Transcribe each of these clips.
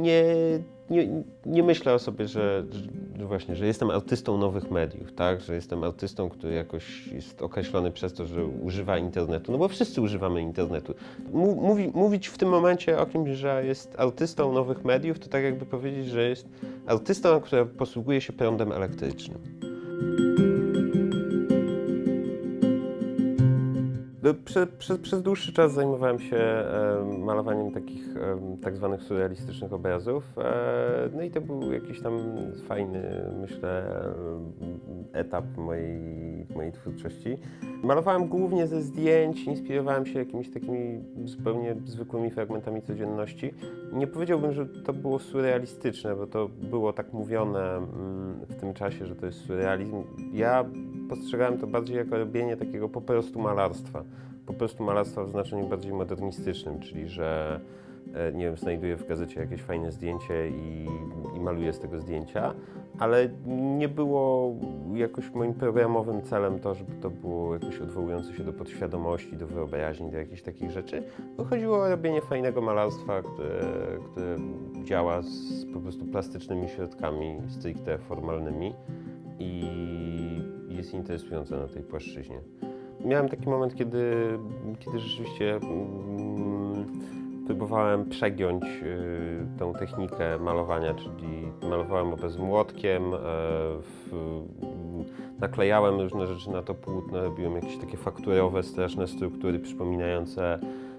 nie, nie, nie myślę o sobie, że, że właśnie, że jestem artystą nowych mediów, tak? Że jestem artystą, który jakoś jest określony przez to, że używa internetu. No bo wszyscy używamy internetu. Mówi, mówić w tym momencie o kimś, że jest artystą nowych mediów, to tak jakby powiedzieć, że jest artystą, który posługuje się prądem elektrycznym. Prze, prze, przez dłuższy czas zajmowałem się e, malowaniem takich e, tak zwanych surrealistycznych obrazów. E, no i to był jakiś tam fajny, myślę, etap mojej, mojej twórczości. Malowałem głównie ze zdjęć, inspirowałem się jakimiś takimi zupełnie zwykłymi fragmentami codzienności. Nie powiedziałbym, że to było surrealistyczne, bo to było tak mówione mm, w tym czasie, że to jest surrealizm. Ja postrzegałem to bardziej jako robienie takiego po prostu malarstwa. Po prostu malarstwa w znaczeniu bardziej modernistycznym, czyli że nie wiem, znajduję w gazecie jakieś fajne zdjęcie i, i maluję z tego zdjęcia, ale nie było jakoś moim programowym celem to, żeby to było jakoś odwołujące się do podświadomości, do wyobraźni, do jakichś takich rzeczy. Bo chodziło o robienie fajnego malarstwa, które, które działa z po prostu plastycznymi środkami, stricte formalnymi i jest interesujące na tej płaszczyźnie. Miałem taki moment, kiedy, kiedy rzeczywiście mm, próbowałem przegiąć y, tą technikę malowania, czyli malowałem obraz młotkiem, e, naklejałem różne rzeczy na to płótno, robiłem jakieś takie fakturowe, straszne struktury przypominające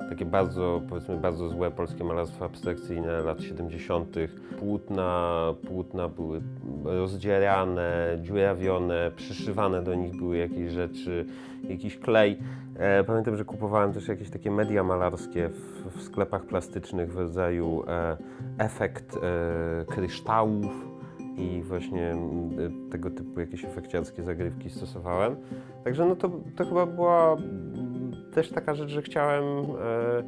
takie bardzo, powiedzmy, bardzo złe polskie malarstwo abstrakcyjne lat 70. Płótna, płótna były rozdzierane, dziurawione, przyszywane do nich były jakieś rzeczy, jakiś klej. E, pamiętam, że kupowałem też jakieś takie media malarskie w, w sklepach plastycznych w rodzaju e, efekt e, kryształów i właśnie mm, tego typu jakieś efekciarskie zagrywki stosowałem. Także no to, to chyba była też taka rzecz, że chciałem e,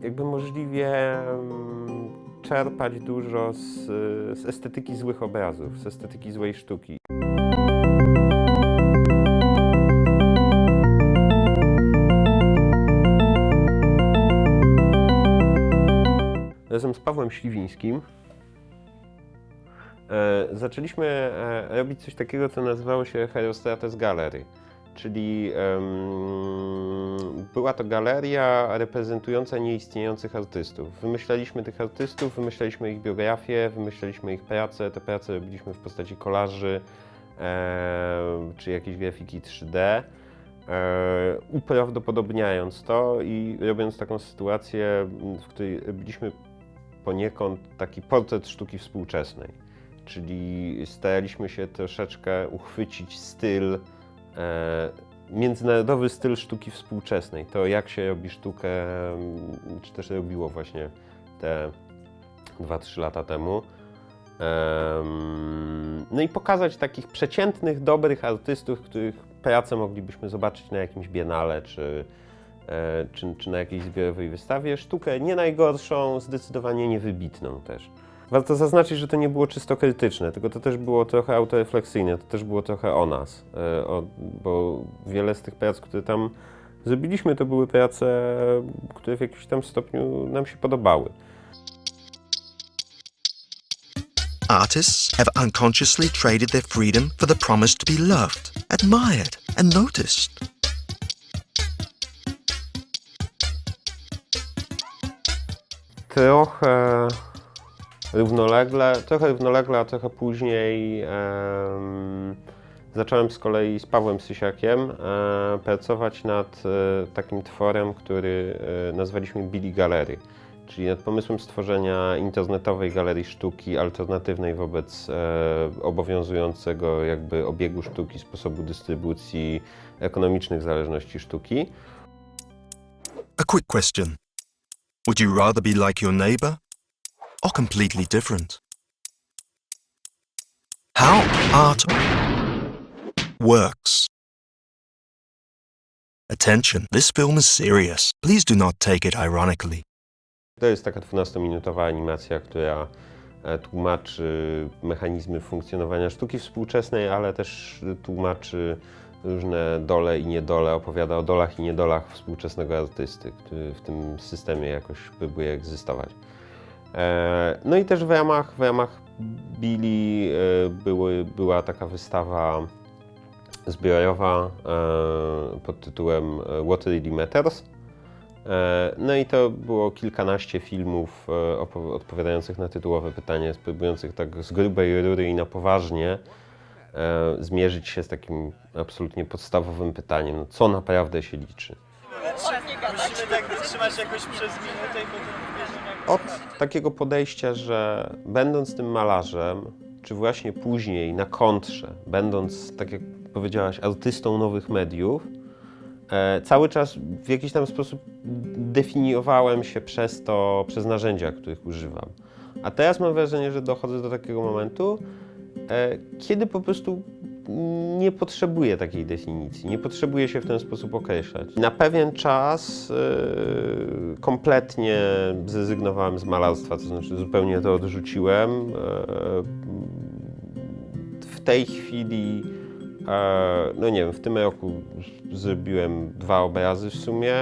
jakby możliwie czerpać dużo z, z estetyki złych obrazów, z estetyki złej sztuki. Razem z Pawłem Śliwińskim e, zaczęliśmy e, robić coś takiego, co nazywało się Herostrates Gallery. Czyli em, była to galeria reprezentująca nieistniejących artystów. Wymyślaliśmy tych artystów, wymyślaliśmy ich biografię, wymyślaliśmy ich pracę. Te prace robiliśmy w postaci kolaży e, czy jakiejś grafiki 3D. E, uprawdopodobniając to i robiąc taką sytuację, w której robiliśmy poniekąd taki portret sztuki współczesnej. Czyli staraliśmy się troszeczkę uchwycić styl, e, międzynarodowy styl sztuki współczesnej. To jak się robi sztukę, m, czy też robiło właśnie te 2-3 lata temu. Em, No i pokazać takich przeciętnych, dobrych artystów, których pracę moglibyśmy zobaczyć na jakimś biennale, czy, czy, czy na jakiejś zbiorowej wystawie. Sztukę nie najgorszą, zdecydowanie niewybitną też. Warto zaznaczyć, że to nie było czysto krytyczne, tylko to też było trochę autorefleksyjne, to też było trochę o nas, e, bo wiele z tych prac, które tam zrobiliśmy, to były prace, które w jakimś tam stopniu nam się podobały. Artists have unconsciously traded their freedom for the promise to be loved, admired, and noticed. Trochę równolegle, trochę równolegle, a trochę później em, zacząłem z kolei z Pawłem Sysiakiem e, pracować nad e, takim tworem, który e, nazwaliśmy Billy Gallery, czyli nad pomysłem stworzenia internetowej galerii sztuki alternatywnej wobec e, obowiązującego jakby obiegu sztuki, sposobu dystrybucji, ekonomicznych zależności sztuki. A quick question Would you rather be like your neighbor or completely different? How art works. Attention, this film is serious. Please do not take it ironically. To jest taka 12-minutowa animacja, która e, tłumaczy mechanizmy funkcjonowania sztuki współczesnej, ale też tłumaczy różne dole i niedole, opowiada o dolach i niedolach współczesnego artysty, który w tym systemie jakoś próbuje egzystować. E, No i też w ramach, w ramach Billy e, były, była taka wystawa zbiorowa e, pod tytułem What Really Matters. No i to było kilkanaście filmów odpowiadających na tytułowe pytanie, spróbujących tak z grubej rury i na poważnie zmierzyć się z takim absolutnie podstawowym pytaniem, no, co naprawdę się liczy. Musimy tak wytrzymać jakoś przez minutę i potem Od takiego podejścia, że będąc tym malarzem, czy właśnie później na kontrze, będąc, tak jak powiedziałaś, artystą nowych mediów, e, cały czas w jakiś tam sposób definiowałem się przez to, przez narzędzia, których używam. A teraz mam wrażenie, że dochodzę do takiego momentu, e, kiedy po prostu nie potrzebuję takiej definicji, nie potrzebuję się w ten sposób określać. Na pewien czas e, kompletnie zrezygnowałem z malarstwa, to znaczy zupełnie to odrzuciłem. E, w tej chwili, e, no nie wiem, w tym roku zrobiłem dwa obrazy w sumie,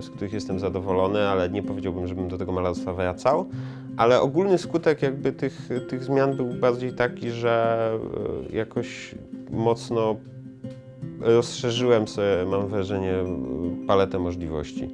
z których jestem zadowolony, ale nie powiedziałbym, żebym do tego malarstwa wracał. Ale ogólny skutek jakby tych, tych zmian był bardziej taki, że e, jakoś mocno rozszerzyłem sobie, mam wrażenie, paletę możliwości.